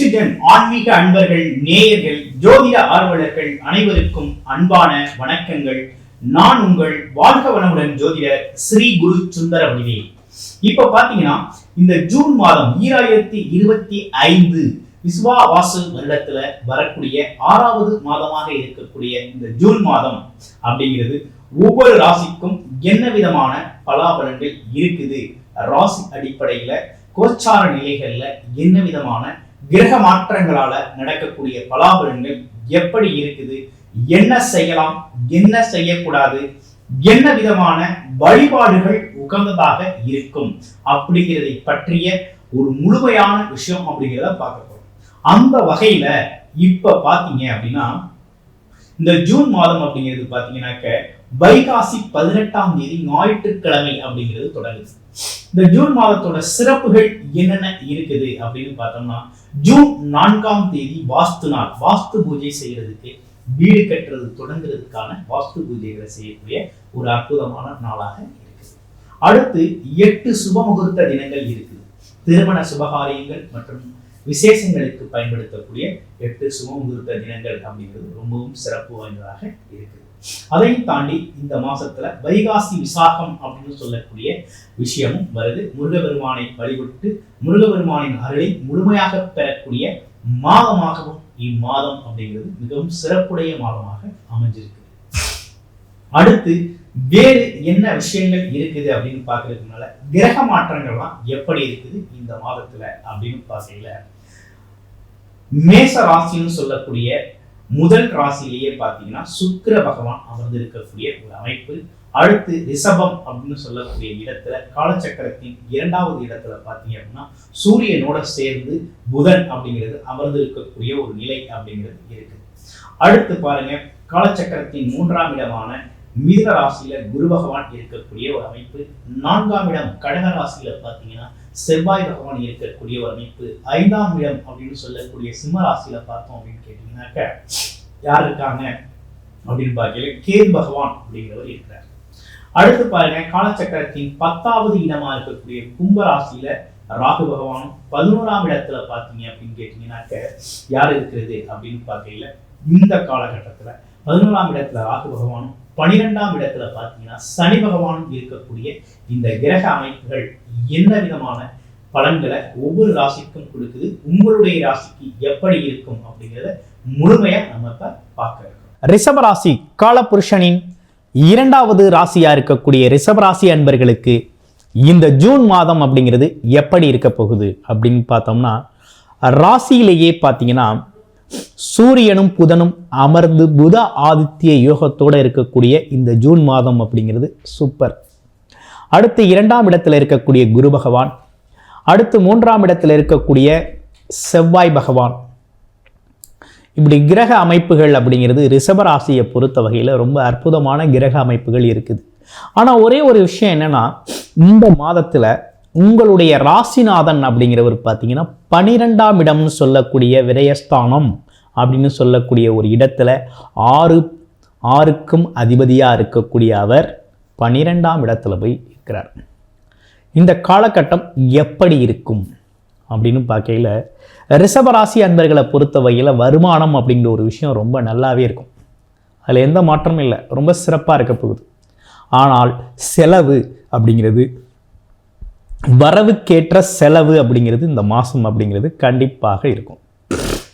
Next gen ஆன்மீக அன்பர்கள் நேயர்கள் ஜோதிட ஆர்வலர்கள் அனைவருக்கும் அன்பான வணக்கங்கள். நான் உங்கள் வாழ்க வளமுடன் ஜோதிடர் ஸ்ரீ குரு சுந்தர வடிவே இப்ப பாத்தீங்கன்னா இந்த ஜூன் மாதம் ஈராயிரத்தி இருபத்தி ஐந்து விஸ்வாவாசு வருடத்துல வரக்கூடிய ஆறாவது மாதமாக இருக்கக்கூடிய இந்த ஜூன் மாதம் அப்படிங்கிறது ஒவ்வொரு ராசிக்கும் என்ன விதமான பலாபலன்கள் இருக்குது? ராசி அடிப்படையில கோச்சார நிலைகள்ல என்ன விதமான கிரக மாற்றங்களால நடக்கக்கூடிய பலாபலன்கள் எப்படி இருக்குது? என்ன செய்யலாம்? என்ன செய்யக்கூடாது? என்ன விதமான வழிபாடுகள் உகந்ததாக இருக்கும்? அப்படிங்கிறதை பற்றிய ஒரு முழுமையான விஷயம் அப்படிங்கிறத பார்க்க போறோம். அந்த வகையில இப்ப பாத்தீங்க அப்படின்னா இந்த ஜூன் மாதம் அப்படிங்கிறது பாத்தீங்கன்னாக்க வைகாசி பதினெட்டாம் தேதி ஞாயிற்றுக்கிழமை அப்படிங்கிறது தொடங்குது. இந்த ஜூன் மாதத்தோட சிறப்புகள் என்னென்ன இருக்குது அப்படின்னு பார்த்தோம்னா ஜூன் நான்காம் தேதி வாஸ்து நாள் வாஸ்து பூஜை செய்யறதுக்கு வீடு கட்டுறது தொடங்குறதுக்கான வாஸ்து பூஜைகளை செய்யக்கூடிய ஒரு அற்புதமான நாளாக இருக்குது அடுத்து எட்டு சுப முகூர்த்த தினங்கள் இருக்குது. திருமண சுபகாரியங்கள் மற்றும் விசேஷங்களுக்கு பயன்படுத்தக்கூடிய எட்டு சுப முகூர்த்த தினங்கள் அப்படிங்கிறது ரொம்பவும் சிறப்பு வாய்ந்ததாக இருக்குது அதையும் தாண்டி இந்த மாசத்துல வைகாசி விசாகம் அப்படின்னு சொல்லக்கூடிய விஷயமும் வருது. முருகபெருமானை வழிபட்டு முருகபெருமானின் அருளை முழுமையாக பெறக்கூடிய மாதமாகவும் இம்மாதம் அப்படிங்கிறது மிகவும் சிறப்புடைய மாதமாக அமைஞ்சிருக்கு. அடுத்து வேறு என்ன விஷயங்கள் இருக்குது அப்படின்னு பார்க்கறதுக்கு கிரக மாற்றங்கள்லாம் எப்படி இருக்குது இந்த மாதத்துல அப்படின்னு பார்க்கல மேச ராசின்னு சொல்லக்கூடிய முதல் ராசியிலேயே பார்த்தீங்கன்னா சுக்கிர பகவான் அமர்ந்து இருக்கக்கூடிய ஒரு அமைப்பு. அடுத்து ரிஷபம் அப்படின்னு சொல்லக்கூடிய இடத்துல காலச்சக்கரத்தின் இரண்டாவது இடத்துல பார்த்தீங்க அப்படின்னா சூரியனோட சேர்ந்து புதன் அப்படிங்கிறது அமர்ந்து இருக்கக்கூடிய ஒரு நிலை அப்படிங்கிறது இருக்கு. அடுத்து பாருங்க காலச்சக்கரத்தின் மூன்றாம் இடமான மிதுன ராசியில குரு பகவான் இருக்கக்கூடிய ஒரு அமைப்பு. நான்காம் இடம் கடக ராசியில பார்த்தீங்கன்னா செவ்வாய் பகவான் இருக்கக்கூடிய ஒரு அமைப்பு ஐந்தாம் இடம் அப்படின்னு சொல்லக்கூடிய சிம்ம ராசியில பார்த்தோம் அப்படின்னு கேட்டீங்கன்னாக்க யார் இருக்காங்க? அப்படின்னு பார்க்கல கேது பகவான் அப்படிங்கிறவர் இருக்கிறார். அடுத்து பாருங்க காலச்சக்கரத்தின் பத்தாவது இடமா இருக்கக்கூடிய கும்ப ராசியில ராகு பகவானும் பதினோராம் இடத்துல பார்த்தீங்க அப்படின்னு கேட்டீங்கன்னாக்க யார் இருக்கிறது அப்படின்னு பார்க்கல இந்த காலகட்டத்துல பதினோராம் இடத்துல ராகு பகவானும் பனிரெண்டாம் இடத்துல பார்த்தீங்கன்னா சனி பகவானும் இருக்கக்கூடிய இந்த கிரக அமைப்புகள் என்ன விதமான பலன்களை ஒவ்வொரு ராசிக்கும் கொடுக்குது? உங்களுடைய ராசிக்கு எப்படி இருக்கும் அப்படிங்கிறத முழுமையா நம்ம இப்ப பார்க்க இருக்கோம். ரிஷபராசி காலபுருஷனின் இரண்டாவது ராசியா இருக்கக்கூடிய ரிஷபராசி அன்பர்களுக்கு இந்த ஜூன் மாதம் அப்படிங்கிறது எப்படி இருக்க போகுது அப்படின்னு பார்த்தோம்னா ராசியிலேயே பார்த்தீங்கன்னா சூரியனும் புதனும் அமர்ந்து புத ஆதித்ய யோகத்தோடு இருக்கக்கூடிய இந்த ஜூன் மாதம் அப்படிங்கிறது சூப்பர். அடுத்து இரண்டாம் இடத்துல இருக்கக்கூடிய குரு பகவான் அடுத்து மூன்றாம் இடத்துல இருக்கக்கூடிய செவ்வாய் பகவான். இப்படி கிரக அமைப்புகள் அப்படிங்கிறது ரிஷபராசியை பொறுத்த வகையில் ரொம்ப அற்புதமான கிரக அமைப்புகள் இருக்குது. ஆனால் ஒரே ஒரு விஷயம் என்னன்னா இந்த மாதத்தில் உங்களுடைய ராசிநாதன் அப்படிங்கிறவர் பார்த்தீங்கன்னா பனிரெண்டாம் இடம்னு சொல்லக்கூடிய விரயஸ்தானம் அப்படின்னு சொல்லக்கூடிய ஒரு இடத்துல ஆறு ஆறுக்கும் அதிபதியாக இருக்கக்கூடிய அவர் பனிரெண்டாம் இடத்துல போய் இருக்கிறார். இந்த காலகட்டம் எப்படி இருக்கும் அப்படின்னு பார்க்கையில் ரிஷபராசி அன்பர்களை பொறுத்த வகையில் வருமானம் அப்படிங்கிற ஒரு விஷயம் ரொம்ப நல்லாவே இருக்கும். அதில் எந்த மாற்றமும் இல்லை. ரொம்ப சிறப்பாக இருக்க போகுது. ஆனால் செலவு அப்படிங்கிறது வரவுக்கேற்ற செலவு அப்படிங்கிறது இந்த மாதம் அப்படிங்கிறது கண்டிப்பாக இருக்கும்.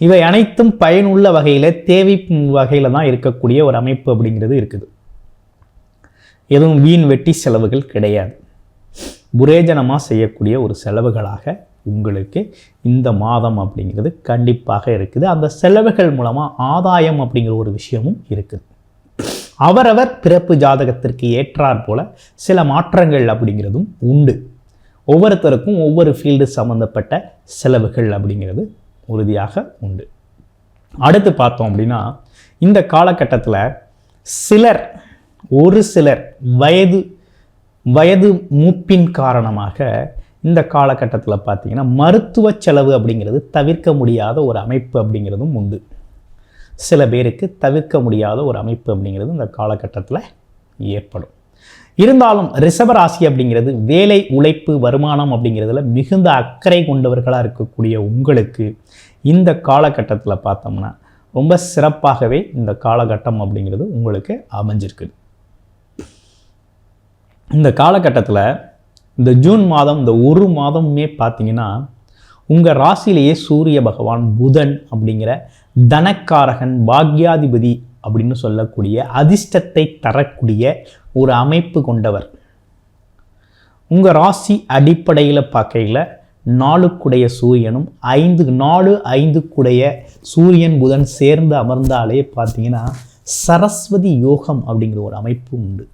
இவை அனைத்தும் பயனுள்ள வகையில் தேவை வகையில் தான் இருக்கக்கூடிய ஒரு அமைப்பு அப்படிங்கிறது இருக்குது. எதுவும் வீண் வெட்டி செலவுகள் கிடையாது. புரேஜனமாக செய்யக்கூடிய ஒரு செலவுகளாக உங்களுக்கு இந்த மாதம் அப்படிங்கிறது கண்டிப்பாக இருக்குது. அந்த செலவுகள் மூலமாக ஆதாயம் அப்படிங்கிற ஒரு விஷயமும் இருக்குது. அவரவர் பிறப்பு ஜாதகத்திற்கு ஏற்றாற் போல சில மாற்றங்கள் அப்படிங்கிறதும் உண்டு. ஒவ்வொருத்தருக்கும் ஒவ்வொரு ஃபீல்டு சம்மந்தப்பட்ட செலவுகள் அப்படிங்கிறது உறுதியாக உண்டு. அடுத்து பார்த்தோம் அப்படின்னா இந்த காலகட்டத்தில் சிலர் ஒரு சிலர் வயது வயது மூப்பின் காரணமாக இந்த காலகட்டத்தில் பார்த்திங்கன்னா மருத்துவ செலவு அப்படிங்கிறது தவிர்க்க முடியாத ஒரு அமைப்பு அப்படிங்கிறதும் உண்டு. சில பேருக்கு தவிர்க்க முடியாத ஒரு அமைப்பு அப்படிங்கிறது இந்த காலகட்டத்தில் ஏற்படும். இருந்தாலும் ரிஷபராசி அப்படிங்கிறது வேலை உழைப்பு வருமானம் அப்படிங்கிறதுல மிகுந்த அக்கறை கொண்டவர்களாக இருக்கக்கூடிய உங்களுக்கு இந்த காலகட்டத்தில் பார்த்தோம்னா ரொம்ப சிறப்பாகவே இந்த காலகட்டம் அப்படிங்கிறது உங்களுக்கு அமைஞ்சிருக்கு. இந்த காலகட்டத்தில் இந்த ஜூன் மாதம் இந்த ஒரு மாதமுமே பார்த்தீங்கன்னா உங்கள் ராசியிலேயே சூரிய பகவான் புதன் அப்படிங்கிற தனக்காரகன் பாக்யாதிபதி அப்படின்னு சொல்லக்கூடிய அதிர்ஷ்டத்தை தரக்கூடிய ஒரு அமைப்பு கொண்டவர். உங்கள் ராசி அடிப்படையில் பார்க்கையில் நாலுக்குடைய சூரியனும் ஐந்து நாலு ஐந்துக்குடைய சூரியன் புதன் சேர்ந்து அமர்ந்தாலே பார்த்தீங்கன்னா சரஸ்வதி யோகம் அப்படிங்கிற ஒரு அமைப்பு உண்டு.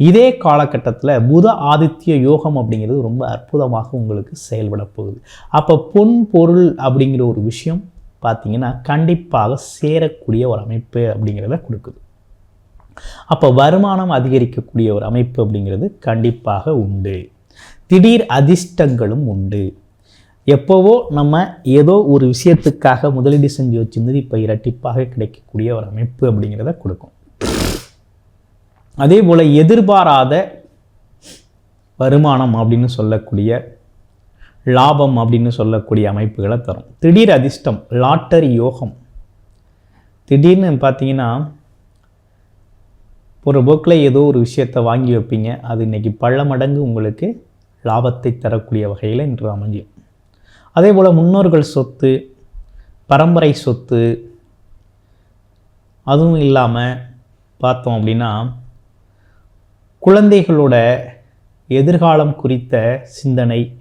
இதே காலகட்டத்தில் புத ஆதித்ய யோகம் அப்படிங்கிறது ரொம்ப அற்புதமாக உங்களுக்கு செயல்பட போகுது. அப்போ பொன் பொருள் அப்படிங்கிற ஒரு விஷயம் பார்த்தீங்கன்னா கண்டிப்பாக சேரக்கூடிய ஒரு அமைப்பு அப்படிங்கிறத கொடுக்குது. அப்போ வருமானம் அதிகரிக்கக்கூடிய ஒரு அமைப்பு அப்படிங்கிறது கண்டிப்பாக உண்டு. திடீர் அதிர்ஷ்டங்களும் உண்டு. எப்போவோ நம்ம ஏதோ ஒரு விஷயத்துக்காக முதலீடு செஞ்சு வச்சிருந்தது இப்போ இரட்டிப்பாக கிடைக்கக்கூடிய ஒரு அமைப்பு அப்படிங்கிறத கொடுக்கும். அதே போல் எதிர்பாராத வருமானம் அப்படின்னு சொல்லக்கூடிய லாபம் அப்படின்னு சொல்லக்கூடிய அமைப்புகளை தரும். திடீர் அதிர்ஷ்டம் லாட்டரி யோகம். திடீர்னு பார்த்தீங்கன்னா ஒரு போக்கில் ஏதோ ஒரு விஷயத்தை வாங்கி வைப்பீங்க. அது இன்றைக்கி பல மடங்கு உங்களுக்கு லாபத்தை தரக்கூடிய வகையில் இன்று அமைஞ்சும் அதே போல் முன்னோர்கள் சொத்து பரம்பரை சொத்து அதுவும் இல்லாமல் பார்த்தோம் அப்படின்னா குழந்தைகளோட எதிர்காலம் குறித்த சிந்தனை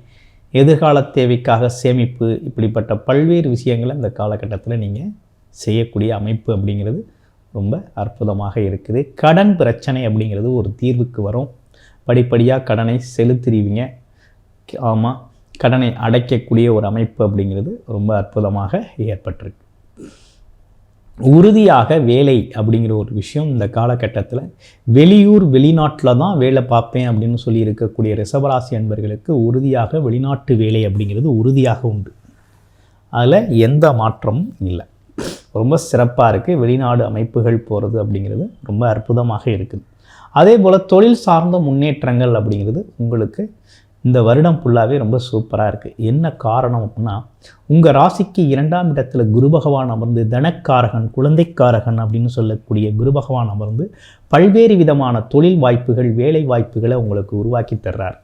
எதிர்கால தேவைக்காக சேமிப்பு இப்படிப்பட்ட பல்வேறு விஷயங்களை இந்த காலகட்டத்தில் நீங்கள் செய்யக்கூடிய அமைப்பு அப்படிங்கிறது ரொம்ப அற்புதமாக இருக்குது. கடன் பிரச்சனை அப்படிங்கிறது ஒரு தீர்வுக்கு வரும். படிப்படியாக கடனை செலுத்திடுவீங்க. ஆமாம் கடனை அடைக்கக்கூடிய ஒரு அமைப்பு அப்படிங்கிறது ரொம்ப அற்புதமாக ஏற்பட்டிருக்கு. உறுதியாக வேலை அப்படிங்கிற ஒரு விஷயம் இந்த காலகட்டத்தில். வெளியூர் வெளிநாட்டில் தான் வேலை பார்ப்பேன் அப்படின்னு சொல்லி இருக்கக்கூடிய ரிஷபராசி அன்பர்களுக்கு உறுதியாக வெளிநாட்டு வேலை அப்படிங்கிறது உறுதியாக உண்டு. அதில் எந்த மாற்றமும் இல்லை. ரொம்ப சிறப்பாக இருக்குது வெளிநாடு அமைப்புகள் போகிறது அப்படிங்கிறது ரொம்ப அற்புதமாக இருக்குது. அதே போல் தொழில் சார்ந்த முன்னேற்றங்கள் அப்படிங்கிறது உங்களுக்கு இந்த வருடம் ஃபுல்லாகவே ரொம்ப சூப்பராக இருக்குது என்ன காரணம் அப்படின்னா உங்கள் ராசிக்கு இரண்டாம் இடத்துல குரு பகவான் அமர்ந்து தனக்காரகன் குழந்தைக்காரகன் அப்படின்னு சொல்லக்கூடிய குரு பகவான் அமர்ந்து பல்வேறு விதமான தொழில் வாய்ப்புகள் வேலை வாய்ப்புகளை உங்களுக்கு உருவாக்கி தர்றார்.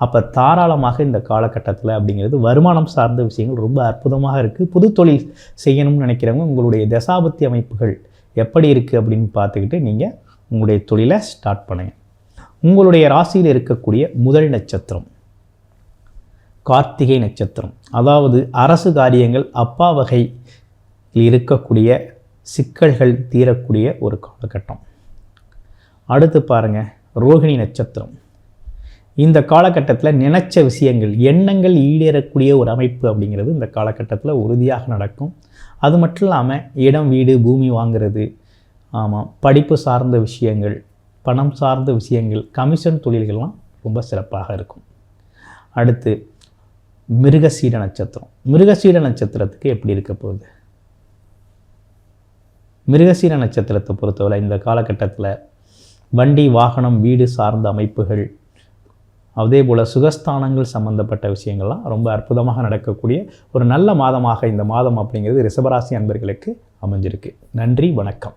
அப்போ தாராளமாக இந்த காலகட்டத்தில் அப்படிங்கிறது வருமானம் சார்ந்த விஷயங்கள் ரொம்ப அற்புதமாக இருக்குது புது தொழில் செய்யணும்னு நினைக்கிறவங்க உங்களுடைய தசாபத்தி அமைப்புகள் எப்படி இருக்குது அப்படின்னு பார்த்துக்கிட்டு நீங்கள் உங்களுடைய தொழிலை ஸ்டார்ட் பண்ணுங்கள் உங்களுடைய ராசியில் இருக்கக்கூடிய முதல் நட்சத்திரம். கார்த்திகை நட்சத்திரம். அதாவது அரசு காரியங்கள் அப்பா வகையில் இருக்கக்கூடிய சிக்கல்கள் தீரக்கூடிய ஒரு காலகட்டம். அடுத்து பாருங்கள் ரோகிணி நட்சத்திரம். இந்த காலகட்டத்தில் நினைச்ச விஷயங்கள் எண்ணங்கள் ஈடேறக்கூடிய ஒரு அமைப்பு அப்படிங்கிறது இந்த காலகட்டத்தில் உறுதியாக நடக்கும். அது மட்டும் இல்லாமல் இடம் வீடு பூமி வாங்குறது ஆமாம் படிப்பு சார்ந்த விஷயங்கள் பணம் சார்ந்த விஷயங்கள் கமிஷன் தொழில்கள்லாம் ரொம்ப சிறப்பாக இருக்கும். அடுத்து மிருகசீட நட்சத்திரம். மிருகசீட நட்சத்திரத்துக்கு எப்படி இருக்க போகுது? மிருகசீர நட்சத்திரத்தை பொறுத்தவரை இந்த காலகட்டத்தில் வண்டி வாகனம் வீடு சார்ந்த அமைப்புகள் அதே போல் சுகஸ்தானங்கள் சம்பந்தப்பட்ட விஷயங்கள்லாம் ரொம்ப அற்புதமாக நடக்கக்கூடிய ஒரு நல்ல மாதமாக இந்த மாதம் அப்படிங்கிறது ரிஷபராசி அன்பர்களுக்கு அமைஞ்சிருக்கு. நன்றி வணக்கம்.